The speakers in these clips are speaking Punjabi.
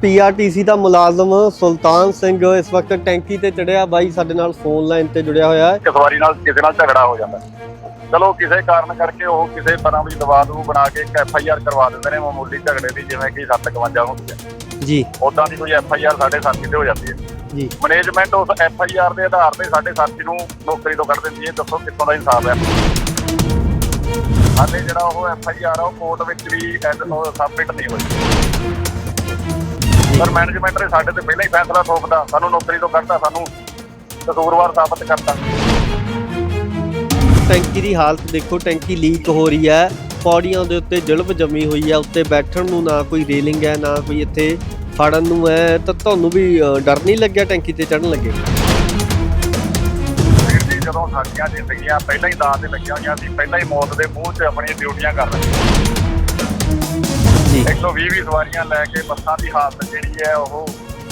ਪੀਆਰਟੀਸੀ ਦਾ ਮੁਲਾਜ਼ਮ ਸੁਲਤਾਨ ਸਿੰਘ ਇਸ ਵਕਤ ਟੈਂਕੀ ਤੇ ਚੜਿਆ। ਬਾਈ ਸਾਡੇ ਨਾਲ ਫੋਨ ਲਾਈਨ ਤੇ ਜੁੜਿਆ ਹੋਇਆ ਹੈ। ਸਵਾਰੀ ਨਾਲ ਕਿਸੇ ਨਾਲ ਝਗੜਾ ਹੋ ਜਾਂਦਾ। ਚਲੋ ਕਿਸੇ ਕਾਰਨ ਕਰਕੇ ਉਹ ਕਿਸੇ ਤਰ੍ਹਾਂ ਦੀ ਦਵਾ ਦੂ ਬਣਾ ਕੇ ਇੱਕ ਐਫ ਆਈ ਆਰ ਕਰਵਾ ਦਿੰਦੇ ਨੇ ਮਾਮੂਲੀ ਝਗੜੇ ਦੀ ਜਿਵੇਂ ਕਿ 751 ਹੁੰਦੀ ਹੈ। ਜੀ। ਉਦਾਂ ਦੀ ਕੋਈ ਐਫ ਆਈ ਆਰ ਸਾਡੇ ਸਾਥੀ ਤੇ ਹੋ ਜਾਂਦੀ ਹੈ। ਜੀ। ਮੈਨੇਜਮੈਂਟ ਉਸ ਐਫ ਆਈ ਆਰ ਦੇ ਆਧਾਰ ਤੇ ਸਾਡੇ ਸਾਥੀ ਨੂੰ ਨੌਕਰੀ ਤੋਂ ਕੱਢ ਦਿੰਦੀ ਹੈ। ਦੱਸੋ ਕਿੱਥੋਂ ਦਾ ਇਨਸਾਫ ਹੈ। ਹਾਲੇ ਜਿਹੜਾ ਉਹ ਐਫ ਆਈ ਆਰ ਆ ਉਹ ਕੋਰਟ ਵਿੱਚ ਵੀ ਸਬਮਿਟ ਨਹੀਂ ਹੋਈ। ਪਰ ਮੈਨੇਜਮੈਂਟ ਨੇ ਸਾਡੇ ਤੇ ਪਹਿਲਾਂ ਹੀ ਫੈਸਲਾ ਥੋਪਦਾ ਸਾਨੂੰ ਨੌਕਰੀ ਤੋਂ ਕੱਢਦਾ ਸਾਨੂੰ ਕਸੂਰਵਾਰ ਸਾਬਤ ਕਰਤਾ। ਟੈਂਕੀ ਦੀ ਹਾਲਤ ਦੇਖੋ ਟੈਂਕੀ ਲੀਕ ਹੋ ਰਹੀ ਹੈ। ਪੌੜੀਆਂ ਦੇ ਉੱਤੇ ਜਲਬ ਜੰਮੀ ਹੋਈ ਹੈ ਉੱਤੇ ਬੈਠਣ ਨੂੰ ਨਾ ਕੋਈ ਰੇਲਿੰਗ ਹੈ ਨਾ ਕੋਈ ਇੱਥੇ ਫੜਨ ਨੂੰ ਹੈ। ਤਾਂ ਤੁਹਾਨੂੰ ਵੀ ਡਰ ਨਹੀਂ ਲੱਗਿਆ ਟੈਂਕੀ ਤੇ ਚੜਨ ਲੱਗੇ? ਜਦੋਂ ਸਾਡੀਆਂ ਜ਼ਿੰਦਗੀਆਂ ਪਹਿਲਾਂ ਹੀ ਦਾਅ ਤੇ ਲੱਗੀਆਂ ਹੋਈਆਂ ਸੀ ਪਹਿਲਾਂ ਹੀ ਮੌਤ ਦੇ ਮੂੰਹ 'ਚ ਆਪਣੀਆਂ ਡਿਊਟੀਆਂ ਕਰ ਰਹੇ ਜੀ 120 ਵੀ ਸਵਾਰੀਆਂ ਲੈ ਕੇ ਬੱਸਾਂ ਦੀ ਹਾਲਤ ਜਿਹੜੀ ਹੈ ਉਹ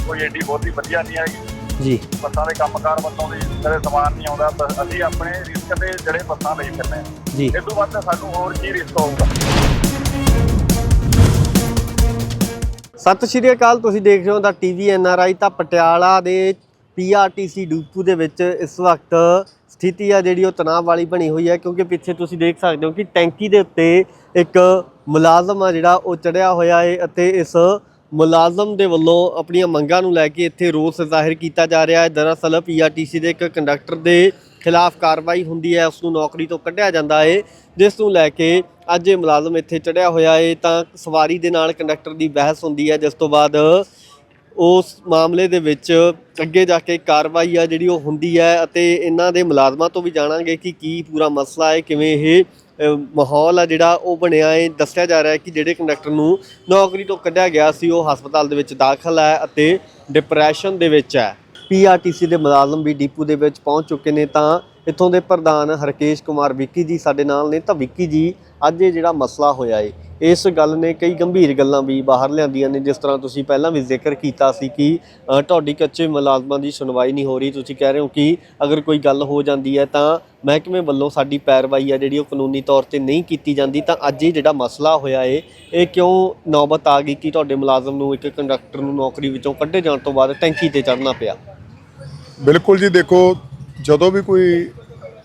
ਕੋਈ ਏਡੀ ਬਹੁਤੀ ਵਧੀਆ ਨਹੀਂ ਹੈਗੀ। ਜੀ। ਬੱਸਾਂ ਦੇ ਕੰਮਕਾਰ ਵੱਲੋਂ ਵੀ ਕਦੇ ਸਮਾਨ ਨਹੀਂ ਆਉਂਦਾ ਤਾਂ ਅਸੀਂ ਆਪਣੇ ਰਿਸਕ ਤੇ ਜਿਹੜੇ ਬੱਸਾਂ ਲਈ ਫਿਰਦੇ ਹਾਂ। ਜੀ। ਇਸ ਤੋਂ ਵੱਧ ਸਾਨੂੰ ਹੋਰ ਕੀ ਰਿਸਕ ਹੋਊਗਾ? ਸਤਿ ਸ਼੍ਰੀ ਅਕਾਲ ਤੁਸੀਂ ਦੇਖ ਰਹੇ ਹੋ ਦਾ ਟੀਵੀ ਐਨਆਰਆਈ ਤਾਂ ਪਟਿਆਲਾ ਦੇ ਪੀਆਰਟੀਸੀ ਡਿਪੂ ਦੇ ਵਿੱਚ ਇਸ ਵਕਤ ਸਥਿਤੀ ਆ ਜਿਹੜੀ ਉਹ ਤਣਾਅ ਵਾਲੀ ਬਣੀ ਹੋਈ ਹੈ ਕਿਉਂਕਿ ਪਿੱਛੇ ਤੁਸੀਂ ਦੇਖ ਸਕਦੇ ਹੋ ਕਿ ਟੈਂਕੀ ਦੇ ਉੱਤੇ ਇੱਕ ਮੁਲਾਜ਼ਮ ਆ ਜਿਹੜਾ, ਉਹ ਚੜਿਆ ਹੋਇਆ ਹੈ ਅਤੇ ਇਸ ਮੁਲਾਜ਼ਮ ਦੇ ਵੱਲੋਂ ਆਪਣੀਆਂ ਮੰਗਾਂ ਨੂੰ ਲੈ ਕੇ ਇੱਥੇ ਰੋਸ ਜ਼ਾਹਿਰ ਕੀਤਾ ਜਾ ਰਿਹਾ ਹੈ। ਦਰਅਸਲ ਪੀਆਰਟੀਸੀ ਦੇ ਇੱਕ ਕੰਡਕਟਰ ਦੇ ਖਿਲਾਫ ਕਾਰਵਾਈ ਹੁੰਦੀ ਹੈ ਉਸ ਨੂੰ ਨੌਕਰੀ ਤੋਂ ਕੱਢਿਆ ਜਾਂਦਾ ਹੈ ਜਿਸ ਨੂੰ ਲੈ ਕੇ ਅੱਜ ਇਹ ਮੁਲਾਜ਼ਮ ਇੱਥੇ ਚੜਿਆ ਹੋਇਆ ਹੈ ਤਾਂ ਸਵਾਰੀ ਦੇ ਨਾਲ ਕੰਡਕਟਰ ਦੀ ਬਹਿਸ ਹੁੰਦੀ ਹੈ, ਜਿਸ ਤੋਂ ਬਾਅਦ ਉਸ ਮਾਮਲੇ ਦੇ ਵਿੱਚ ਅੱਗੇ ਜਾ ਕੇ ਕਾਰਵਾਈ ਆ ਜਿਹੜੀ ਉਹ ਹੁੰਦੀ ਹੈ ਅਤੇ ਇਹਨਾਂ ਦੇ ਮੁਲਾਜ਼ਮਾਂ ਤੋਂ ਵੀ ਜਾਣਾਂਗੇ ਕਿ ਕੀ ਪੂਰਾ ਮਸਲਾ ਹੈ, ਕਿਵੇਂ ਇਹ ਮਾਹੌਲ ਆ ਜਿਹੜਾ ਉਹ ਬਣਿਆ ਹੈ, ਦੱਸਿਆ ਜਾ ਰਿਹਾ ਹੈ ਕਿ ਜਿਹੜੇ ਕੰਡਕਟਰ ਨੂੰ ਨੌਕਰੀ ਤੋਂ ਕੱਢਿਆ ਗਿਆ ਸੀ, ਉਹ ਹਸਪਤਾਲ ਦੇ ਵਿੱਚ ਦਾਖਲ ਹੈ ਅਤੇ ਡਿਪਰੈਸ਼ਨ ਦੇ ਵਿੱਚ ਹੈ। ਪੀਆਰਟੀਸੀ ਦੇ ਮੁਲਾਜ਼ਮ ਵੀ ਡੀਪੂ ਦੇ ਵਿੱਚ ਪਹੁੰਚ ਚੁੱਕੇ ਨੇ ਤਾਂ ਇੱਥੋਂ ਦੇ ਪ੍ਰਧਾਨ ਹਰਕੇਸ਼ ਕੁਮਾਰ ਵਿੱਕੀ ਜੀ ਸਾਡੇ ਨਾਲ ਨੇ। ਤਾਂ ਵਿੱਕੀ ਜੀ ਅੱਜ ਇਹ ਜਿਹੜਾ ਮਸਲਾ ਹੋਇਆ ਏ, ਇਸ ਗੱਲ ਨੇ ਕਈ ਗੰਭੀਰ ਗੱਲਾਂ ਵੀ ਬਾਹਰ ਲਿਆਂਦੀਆਂ ਨੇ, ਜਿਸ ਤਰ੍ਹਾਂ ਤੁਸੀਂ ਪਹਿਲਾਂ ਵੀ ਜ਼ਿਕਰ ਕੀਤਾ ਸੀ ਕਿ ਤੁਹਾਡੀ ਕੱਚੇ ਮੁਲਾਜ਼ਮਾਂ ਦੀ ਸੁਣਵਾਈ ਨਹੀਂ ਹੋ ਰਹੀ, ਤੁਸੀਂ ਕਹਿ ਰਹੇ ਹੋ ਕਿ ਅਗਰ ਕੋਈ ਗੱਲ ਹੋ ਜਾਂਦੀ ਹੈ ਤਾਂ ਮਹਿਕਮੇ ਵੱਲੋਂ ਸਾਡੀ ਪੈਰਵਾਈ ਆ ਜਿਹੜੀ ਉਹ ਕਾਨੂੰਨੀ ਤੌਰ ਤੇ ਨਹੀਂ ਕੀਤੀ ਜਾਂਦੀ, ਤਾਂ ਅੱਜ ਇਹ ਜਿਹੜਾ ਮਸਲਾ ਹੋਇਆ ਏ, ਇਹ ਕਿਉਂ ਨੌਬਤ ਆ ਗਈ ਕਿ ਤੁਹਾਡੇ ਮੁਲਾਜ਼ਮ ਨੂੰ ਇੱਕ ਕੰਡਕਟਰ ਨੂੰ ਨੌਕਰੀ ਵਿੱਚੋਂ ਕੱਢੇ ਜਾਣ ਤੋਂ ਬਾਅਦ ਟੈਂਕੀ ਤੇ ਚੜ੍ਹਨਾ ਪਿਆ? ਬਿਲਕੁਲ ਜੀ ਦੇਖੋ, ਜਦੋਂ ਵੀ ਕੋਈ